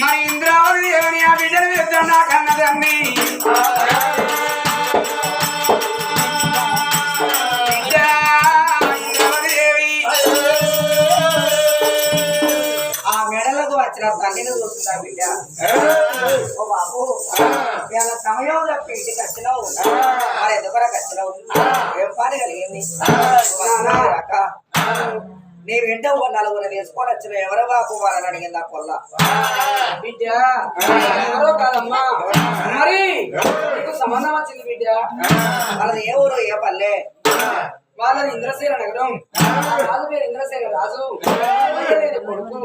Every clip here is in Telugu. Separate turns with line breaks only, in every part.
మరి ఇంద్రావతి దేవుని ఆ బిడ్డను పెద్ద నా కన్నదమ్మి
తల్లిని చూస్తుందా బిడ్డ. ఓ బాబు ఇలా సమయం తప్పి ఇంటికి వచ్చినావు. మరి ఎందుకు వచ్చినావు ఏం పని కలిగింది అక్క నీ వెంట ఒక నలుగురు వేసుకొని వచ్చిన ఎవరు బాబు వాళ్ళని అడిగింది ఆ కొల్ల
బిడ్డ ఎవరో కాదమ్మా మరి నీకు సంబంధం వచ్చింది బిడ్డ
వాళ్ళది ఏ ఊరు ఏ పల్లె
వాళ్ళది ఇంద్రసేన నగరం. రాజు పేరు ఇంద్రసేన రాజు. కొడుకు.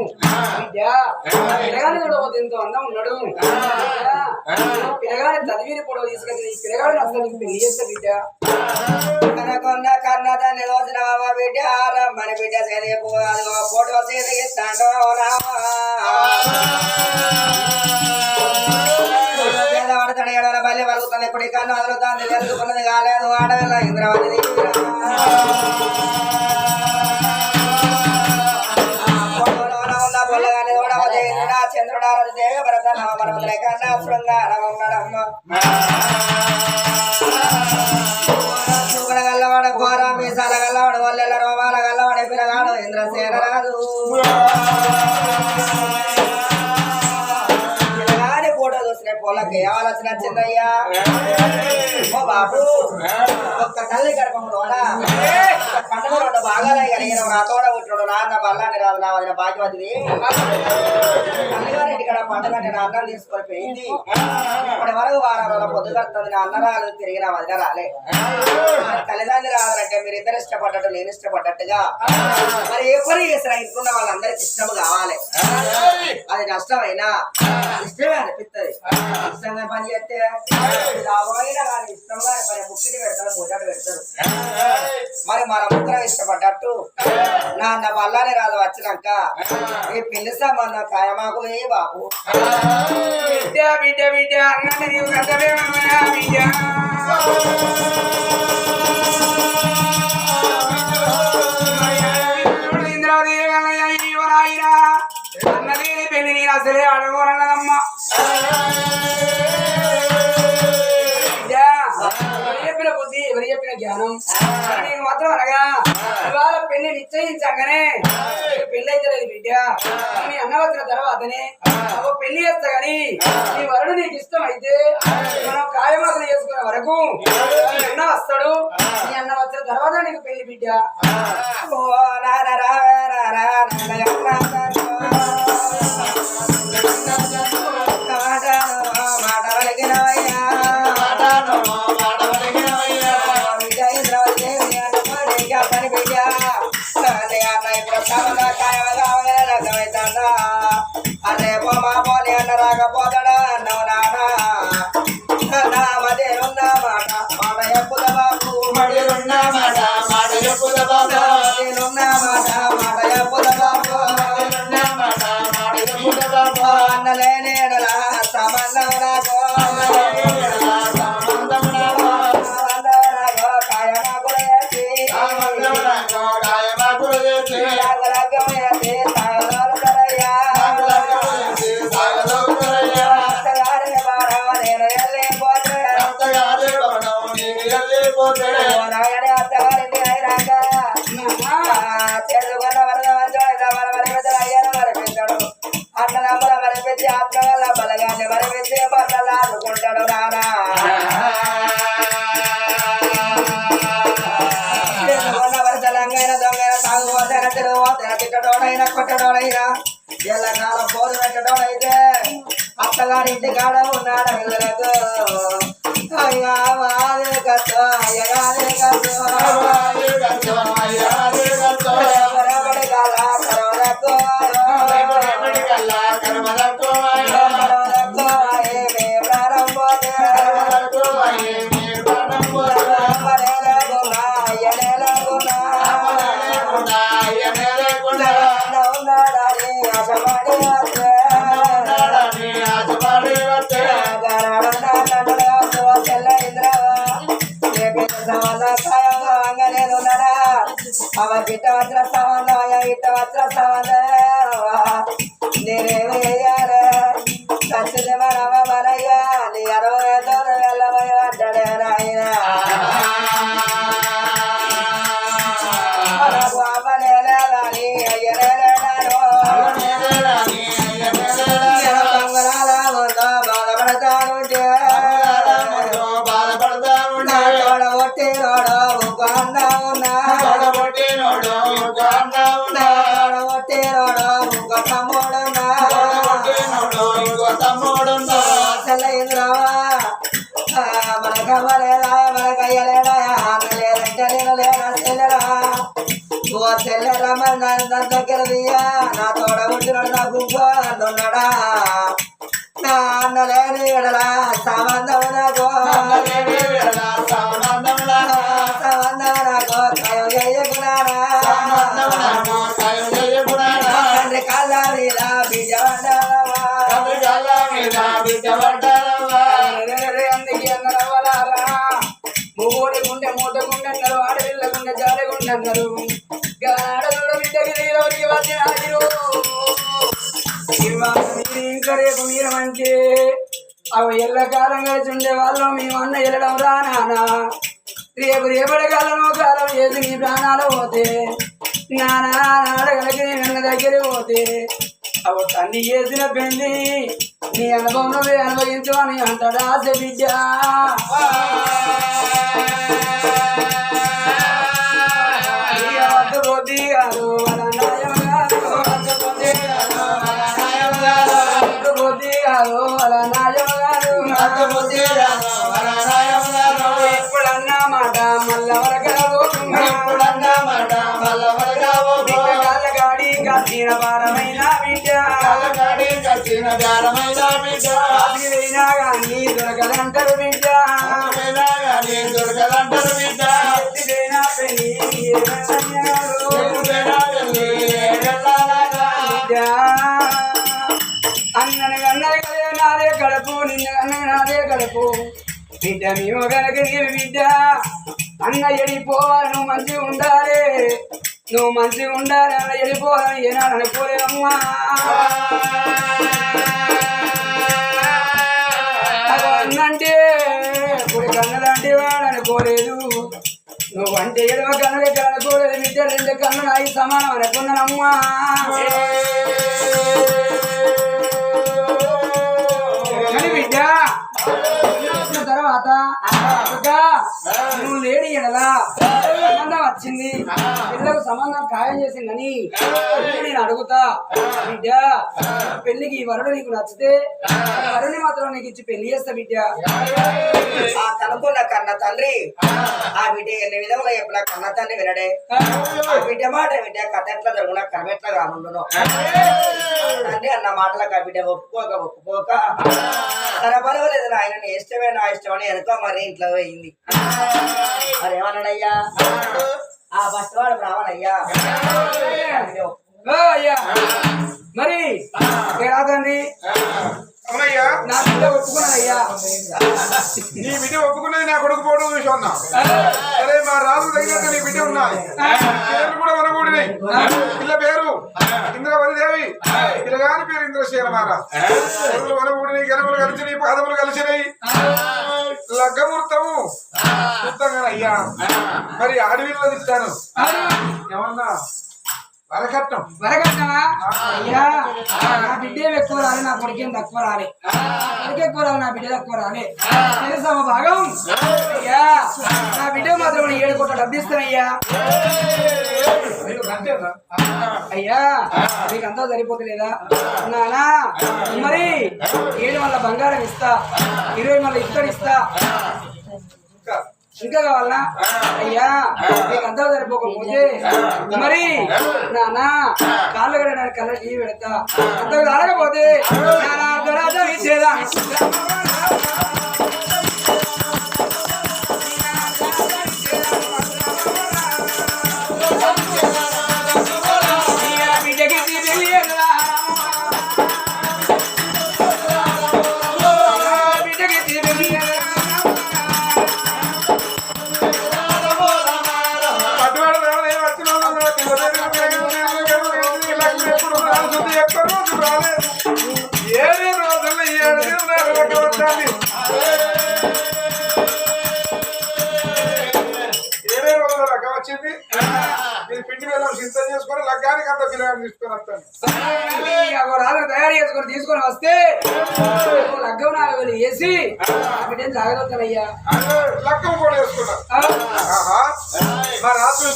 పిల్లగాని కూడా ఎంతో అందం ఉన్నాడు. పిల్లగాని చదివిని పొడవు తీసుకెళ్తే ఈ పిల్లగాడిని అసలు పెళ్ళి చేస్తా బిడ్డ
కనకొండ కన్నదాన్ని రోజున బిడ్డ రమ్మని బిడ్డ చదివు ఫోటో ఫోటో రావా పేదవాడతాడు ఏడవల బల్లి వలుగుతుంది ఇప్పుడు కన్ను వదులుతుంది తెలుసుకున్నది కాలేదు ఆడవిల్ల ఇంద్రవతి చంద్రుడారు దేవ భరత నవమరముల కన్నా శృంగారం ఉండడమ్మ ఆలోచన వచ్చిందయ్యా. ఓ బాబు ఒక్క తల్లి గర్భంలోనా పండుగ రెండు భాగాలే కలిగిన నా తోడ పుట్టుడు నాన్న బల్లాన్ని రాదు నా వదిన భాగ్యవతిది తల్లిగారింటి ఇక్కడ పండుగ నా అన్నం తీసుకొని పోయింది. ఇప్పటి వరకు వారం రోజుల పొద్దుగడుతుంది నా అన్న రాదు తిరిగి నా వదిన రాలే. తల్లిదండ్రి తల్లిదండ్రులు రావాలంటే మీరు ఇద్దరు ఇష్టపడ్డట్టు నేను ఇష్టపడ్డట్టుగా. మరి ఎప్పుడు చేసిన ఇంట్లో వాళ్ళందరికి ఇష్టం కావాలి. అది నష్టమైనా ఇష్టమే అనిపిస్తుంది ఇష్టంగా పని చేస్తే లాభమైన కానీ మరి పని ముక్కిటి పెడతారు ముద్దట పెడతారు మరి మన ముద్ర ఇష్టపడ్డట్టు నాన్న అన్న రాదు వచ్చినాక ఈ పెళ్ళి సంబంధం ఏ బాబు
బిడ్డ బిడ్డ బిడ్డ అన్నది నీవు కట్టవేమన్నా బిడ్డ అన్నది నీ పెళ్ళి నేను అసలే అడగనమ్మా జ్ఞానం నీకు మాత్రం అనగా ఇవాళ పెళ్ళి నిశ్చయించగానే పెళ్ళి అయితే బిడ్డ నీ అన్న వచ్చిన తర్వాతనే ఒక పెళ్ళి చేస్తా గాని నీ వరుడు నీకు ఇష్టం అయితే మనం కాయమాతలు చేసుకునే వరకు అన్న వస్తాడు నీ అన్న వచ్చిన తర్వాత నీకు పెళ్ళి బిడ్డ
ఓ నాన్న రావే నాన్న మాటలు అదే బొమ్మ పోని అన్న రాకపోతాడా ఇంటి కాడ ఉన్నాడు పిల్లలకు అయ్యా వాదే కట్టు అయ్యగాదే కట్టు. బరబడి కాల నా నా తోడ పుట్టినాడు నా గుంపు అన్నున్నాడా నా అన్న లేని ఎడలా?
కాలం కలిసి ఉండే వాళ్ళు మేము అన్న వెళ్ళడం రా నానా. రేపు రేపటి కాలం కాలం చేసి నీ ప్రాణాలు పోతే నానా నాడగలకి నీ దగ్గర పోతే అవు తల్లి చేసిన పెళ్ళి నీ అనుభవం నువ్వే అనుభవించు అని అంటాడా ఆశ బిడ్డ. రాత్రి అయినా కానీ దొరకదంటారు బిడ్డ. పెళ్ళి ఏమన్నారు? బిడ్డ అన్నని అన్నది కదే నాదే కడుపు నిన్న అన్నది నాదే కడుపు. బిడ్డ మేము కనుక బిడ్డ. అన్న ఎడిపోవాలి నువ్వు మంచిగా ఉండాలి. నువ్వు మంచిగా ఉండాలని వెళ్ళిపోవాలని ఏనాడని ఏనాడు అన్నంటే ఇప్పుడు కన్నులాంటి వాడని పోలేదు నువ్వు అంటే ఎడమ కన్నులు ఎక్కడ అనుకోలేదు బిడ్డ రెండు కన్నులు అయి సమానం అనుకున్నానమ్మా. సంబంధం ఖాయం చేసిందని నేను అడుగుతా. బిడ్డ పెళ్ళికి ఈ వరుడు నీకు నచ్చితే ఈ వరుణ్ణి మాత్రం నీకు ఇచ్చి పెళ్ళి చేస్తా బిడ్డ.
ఆ కనుక్కున్న కన్న తండ్రి ఆ బిడ్డ ఎన్ని విధముగా చెప్పిన కన్న తండ్రి వినడే. ఆ బిడ్డ మాట బిడ్డ కథ ఎట్లా జరుగున కర్మ ఎట్లా కానుండును తండ్రి అన్న మాటలకు ఆ బిడ్డ ఒప్పుకోక ఒప్పుకోక. తన పర్వాలేదు నాయన నీ ఇష్టమే నా ఇష్టమని వెనుక మరి ఇంట్లో పోయింది మరి ఏమన్నాడయ్యా? ఆ ఫస్ట్ వాడు బ్రాహ్మణయ్యా
ఓ అయ్యా. మరి రాదండి
అవునయ్యా
నా బిడ్డ ఒప్పుకున్నానయ్యా
నీ బిడ్డ ఒప్పుకున్నది నా కొడుకు పోవడం చూసి ఉన్నా సరే మా రాజు దగ్గర నీ బిడ్డ ఉన్నది. పేర్లు కూడా వనకూడినాయి పిల్ల పేరు ఇంద్రవతి దేవి పిల్లగాని పేరు ఇంద్రశీల మారా పేర్లు వనకూడినాయి గెలములు కలిసినాయి పాదములు కలిసినాయి లగ్గమూర్తము. చూస్తాం అయ్యా. మరి అడవిలో ఇస్తాను ఏమన్నా? వరకట్నం.
వరకట్నమా? అయ్యా నా బిడ్డ ఎక్కువ రాలే నా కొడుకేం తక్కువ రాలే. కొడుకు ఎక్కువ రాలే నా బిడ్డ తక్కువ రాలే. తెలుసా మా భాగం? అయ్యా నా బిడ్డ మాత్రం ఏడు కోట్ల డబ్బు ఇస్తానయ్యా? అయ్యా నీకు అంతా సరిపోతలేదా? నానా మరి ఏడు మళ్ళీ బంగారం ఇస్తా ఇరవై మళ్ళీ ఇత్తడి ఇస్తా
ఇంకా
ఇంకా కావాలనా? అయ్యా నీకు అంతా సరిపోకపోతే మరి నానా కాళ్ళు కడడానికి కళ్ళ టీవీ పెడతా. అంత కాలేకపోతే నానా అర్ధరాత్రి ఇచ్చేదా బిడ్డకి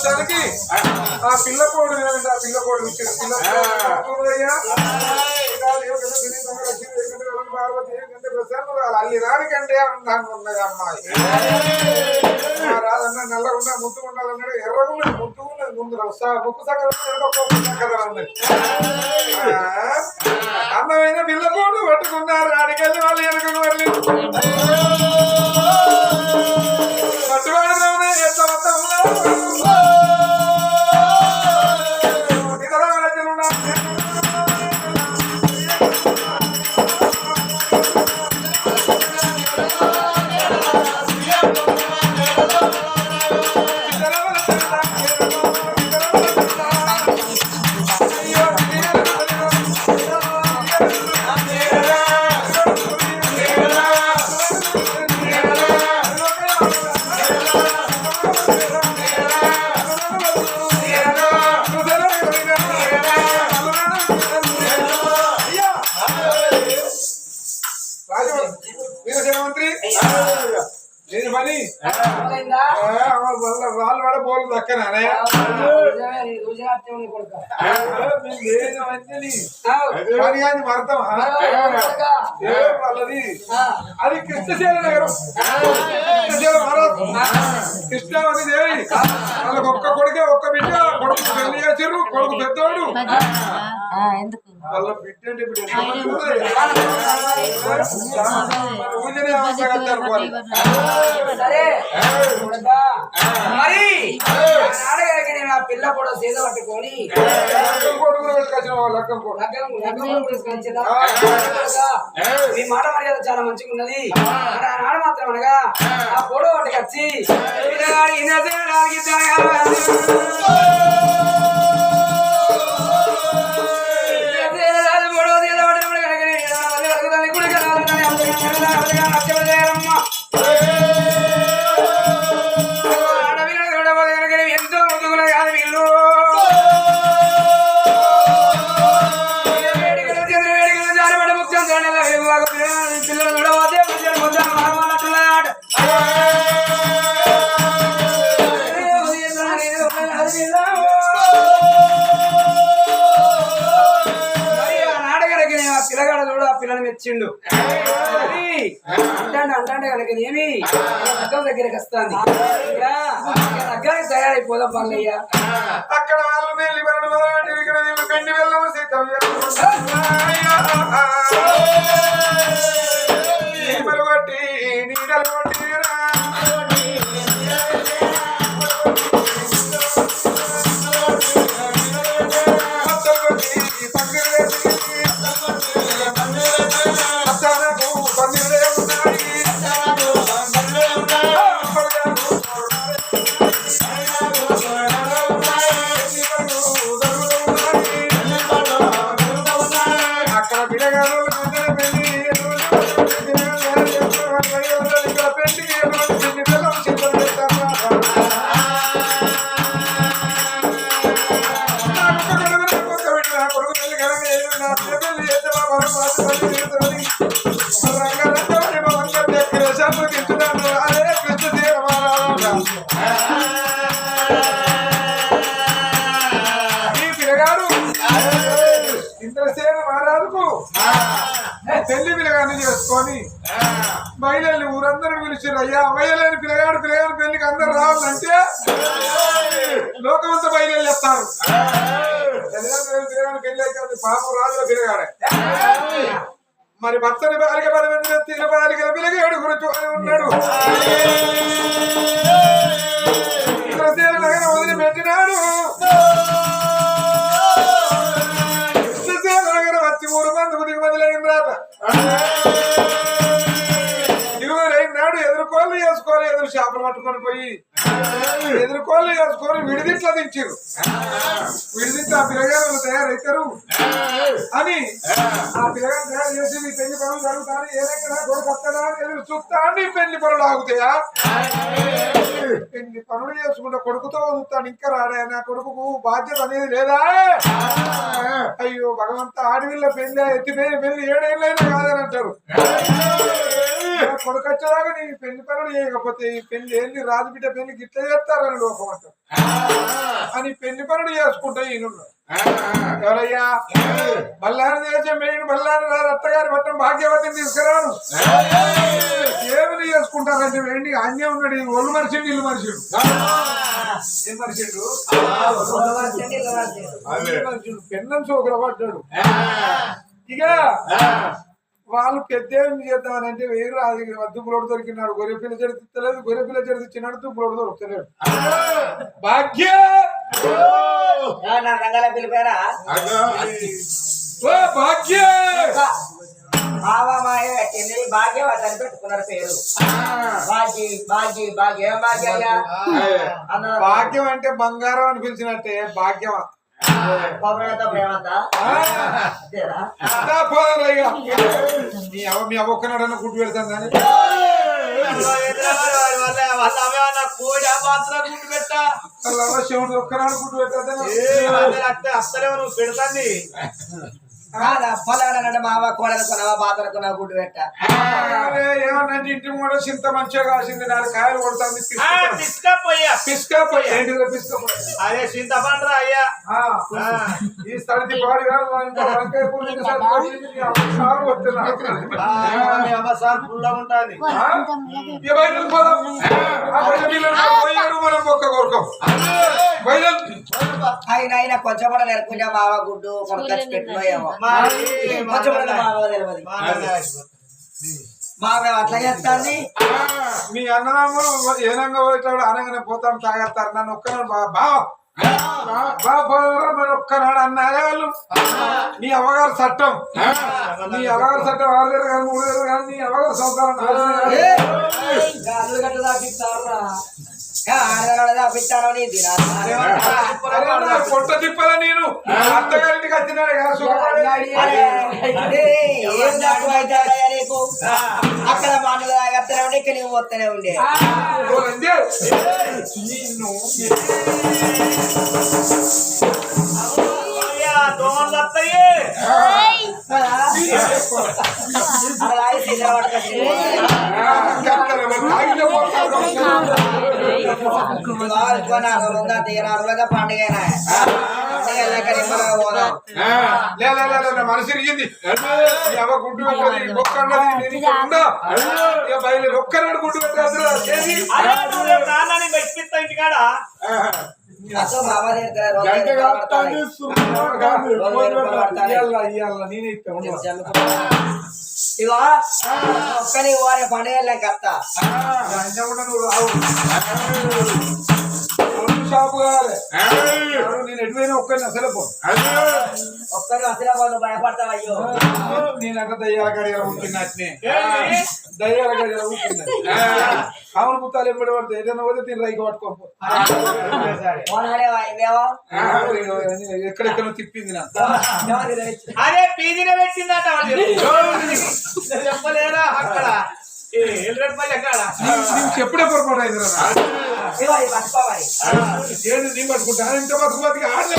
చూడటానికి ఆ పిల్ల కోడు తినండి, ఆ పిల్ల కోడు ఇచ్చిన పిల్ల అల్లి రానికంటే ఉన్నది అమ్మాయి. మా రాజన్న నల్లగా ఉన్న ముద్దు ఉండాలన్నాడు ఎర్రగా ఉన్నది ముద్దు ఉన్నది ముందు ముక్కు సగం ఉన్నది అందమైన పిల్ల కోడు పట్టుకున్నారు ఆడికెళ్ళి వాళ్ళు వెనకకు వెళ్ళి మొత్తం
ఆ,
అది కృష్ణశైల నగరం కృష్ణశైల మహారాజ్. కృష్ణావతి దేవి. వాళ్ళకి ఒక్క కొడుకే ఒక్క బిడ్డ. కొడుకు పెళ్ళి చేసిర్రు కొడుకు పెద్దోడు.
ఎందుకు.
మరి నాడగారికి నేను ఆ పిల్ల కూడా సీద పట్టుకొని మీ మాట మర్యాద చాలా మంచిగా ఉన్నది. మరి ఆ నాడ మాత్రం అనగా ఆ. పొడవు వాటికి వచ్చి పిల్లని మెచ్చిండు. అంటాండి అంటాండి కనుక ఏమి? అగ్గం దగ్గరికి వస్తాంది. అగ్గానికి తయారైపోదాం పనులయ్యా
అక్కడ వాళ్ళు వెళ్ళి ఇక్కడ వెళ్ళము కొట్టి నీడలు ఊరందరూ పిలిచారు అయ్యా మహిళని పిల్లగాడు పిల్లగాడు పెళ్ళికి అందరు రావాలంటే లోకమంతా బయలుదేస్తారు పిల్లగాడు పెళ్ళి అయితే పాపం రాజుల పిల్లగాడే. మరి భర్తని బాలిక బలమైన తిన్న బాలిక పిల్లగాడు గురించి అని ఉన్నాడు. ఇంద్రసేన నగరం వదిలిపెట్టినాడు. ఇంద్రసేన నగరం వచ్చి మూడు మంది దిగు మొదలైన రాత కోళ్ళు వేసుకొని ఎదురు చేపలు పట్టుకొని పోయి ఎదుర్కోళ్ళు వేసుకొని విడిదిట్లా దించారు విడిదిట్ల ఆ పిల్లగారు తయారవుతారు అని ఆ పిల్లగారు తయారు చేసి మీ పెళ్ళి పనులు జరుగుతాను ఏదైనా కొడుకు వస్తాడా ఎదురు చూస్తా అని పెళ్ళి పనులు ఆగుతాయా? పెళ్ళి పనులు చేసుకుంటే కొడుకుతో వదులుతాడు ఇంకా రాడే నా కొడుకు బాధ్యత అనేది లేదా? అయ్యో భగవంత ఆడవిల్ల పెళ్ళి ఎత్తిపోయిన పెళ్ళి ఏడేళ్ళైనా కాదని అంటారు. నా కొడుకు వచ్చేదాకా నీ పెళ్ళి పనులు చేయకపోతే ఈ పెళ్ళి ఏంది? రాజు బిడ్డ పెళ్ళి గిట్ల చేస్తారని లోకం అంటారు అని పెళ్ళి పనులు చేసుకుంటా ఈయన ఎవరయ్యా? బల్లారి దేశం మెయిన్ బల్లారి రాదు అత్తగారి పట్టం భాగ్యవతిని తీసుకురాను. ఏమి చేసుకుంటారంటే ఏంటి అన్యం ఉన్నాడు ఒళ్ళు మనిషిండు ఇల్లు మనిషిండు ఏం మనిషిండు పెన్నం సోకుల పడ్డాడు. ఇక వాళ్ళు పెద్దేమి చేద్దామని అంటే వేరు ఇక దుబ్బులోడు దొరికినాడు గొర్రె పిల్ల జడితలేదు గొర్రె పిల్ల జడిచినాడు దుబ్బులోడు దొరుకుతలేడు భాగ్య!
రంగాల పిలిపారా?
భాగ్య!
భాగ్యం అతను పెట్టుకున్నారు పేరు. భాగ్య భాగ్య భాగ్య. ఏం భాగ్య. అయ్యా అన్నారు
భాగ్యం అంటే బంగారం అని పిలిచినట్టే భాగ్యం మీ అవ్వ మీ అవ్వ ఒక్కనాడన్న గుడ్డు పెడతాను కానీ. వాళ్ళ అవ్వ శివుడు ఒక్కనాడు గుడ్డు పెట్టద్దని.
పెడతాంది.
కాదా పొలాడంటే మావ కోడలు కొనవా బాతలు కొనవా గుడ్డు పెట్ట.
ఏమన్నా ఇంటి మూడ చింత మంచిగా కాసింది నాలుగు కాయలు కొడుతుంది పిసుకపోయి పిసుకపోయి
అదే అయ్యా.
ఈ పాడి సార్ వస్తున్నా.
సార్ ఉంటుంది.
మనం ఒక్క కోరుకోం.
ఆయన ఆయన కొంచెం కూడా నెరకుండా మావ గుడ్డు కొనకొచ్చి ఏమో అట్లా చేస్తాంది
మీ అన్నదమ్ములు ఏనంగా పోయేటప్పుడు అనగానే పోతాం తాగేస్తారు. నన్ను ఒక్కనాడు బావ ఒక్కనాడు అన్నారే వాళ్ళు నీ అవ్వగారు చట్టం. నీ అవ్వగారు చట్టం ఆరు వేలు కానీ మూడు వేలు కానీ నీ అవ్వగారు సంవత్సరం పొట్ట తిప్పల నేను అత్తగారింటికి వచ్చినాడు కదా
అక్కడ మాటలు తాగత్తనే ఉండే ఇక్కడ నువ్వు వస్తూనే ఉండే
ఓ రంజే. నిన్ను
దోమలు
మనసు ఇరిగింది గుడ్డు పెట్టాలి బొక్క అన్నది బయలు గుడ్డు పెట్టాలి
ఇగో ఒక్కని వారి పండుగ కత్తా
షాపు కావాలి. నేను ఎటువైనా ఒక్కరిని అసలే పో
ఒక్కని అసలు వాళ్ళు భయపడతావు అయ్యో.
నేను అట్లా దయ్యాల గడియాల ఉంటున్నా? దయ్యాల గడియాల ఉంటున్నా అవును పుత్తాలు ఎంబడి పడితే ఏదైనా పోతే తిని రైకి పట్టుకోపో ఎక్కడెక్కడ తిప్పింది నా
అరే పీజీలో పెట్టిందట. చెప్పలేరా అక్కడ?
చెప్పుడే పొరపాటు అయింది రా
ఇగో ఇది పట్టుకోవాలి.
ఏంటి నీ పట్టుకుంటా? ఇంత బతుకు బతికి ఆడలే.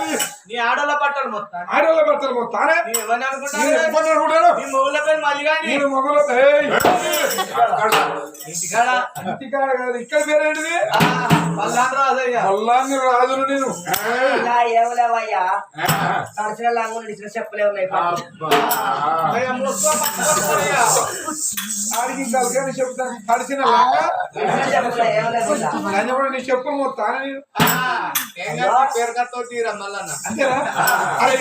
నీ ఆడోళ్ళ బట్టలు మొత్తం
ఆడవాళ్ళ బట్టలు మొత్తానే?
నీ ఎవరిని
నేను మొగలు!
ఇంటికాడ.
కాదు ఇక్కడ పేరేంటిది? మల్లాన్ని రాజును నేను.
ఏమలేవయ్యా? తడిచిన లంగు నిడిచిన చెప్పులే ఉన్నాయి.
ఆడికి కలిగానే చెప్తాను తడిచిన లాగా?
ఏం కాదు, పేరు కట్టోటిరా మల్లన్న.
అంతేనా అరే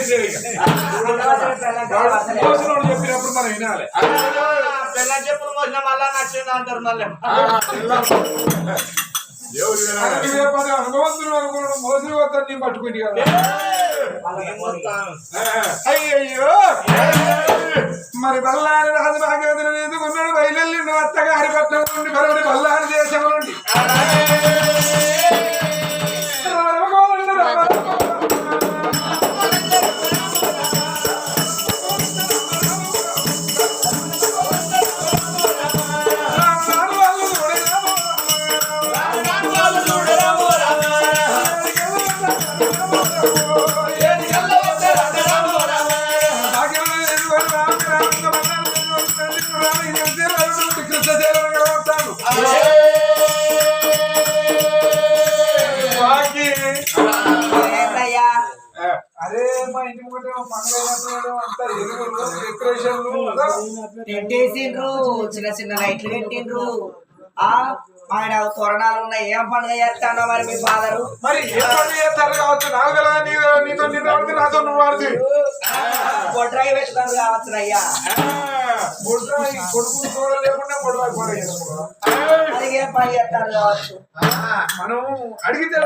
చెప్పినప్పుడు మనం వినాలి
పిల్ల చెప్పులు మోసిన మళ్ళా నచ్చింది అంటారు మళ్ళీ
అనుభవంతులు అనుకున్నాడు మోసలు పోతాను నేను పట్టుకుంది కదా అయ్యయ్యో! మరి బల్లాని రాజు భాగ్యవతులు ఎందుకున్నాడు బయలుదేరి అత్తగా హరిపట్నం నుండి మరొకటి బల్లాని దేశం నుండి
టెంట్ వేసిండ్రు చిన్న చిన్న లైట్లు పెట్టిండ్రు. ఆ ఆయన తోరణాలు ఉన్నాయి. ఏం పండుగ చేస్తాడో మరి మీ ఫాదరు?
మరి చేస్తారు కావచ్చు? నాకు నీతో నిన్న ఆడితే నాతో నువ్వు ఆడితే.
బొడ్రాయి పెట్టుకొని కావచ్చు అయ్యా.
బొడ్రాయి కొడుకుని కూడా లేకుండా బొడ్రాయి కూడా చేసుకోవాలి
అది ఏం పని చేస్తారు కావచ్చు?
మనం అడిగితే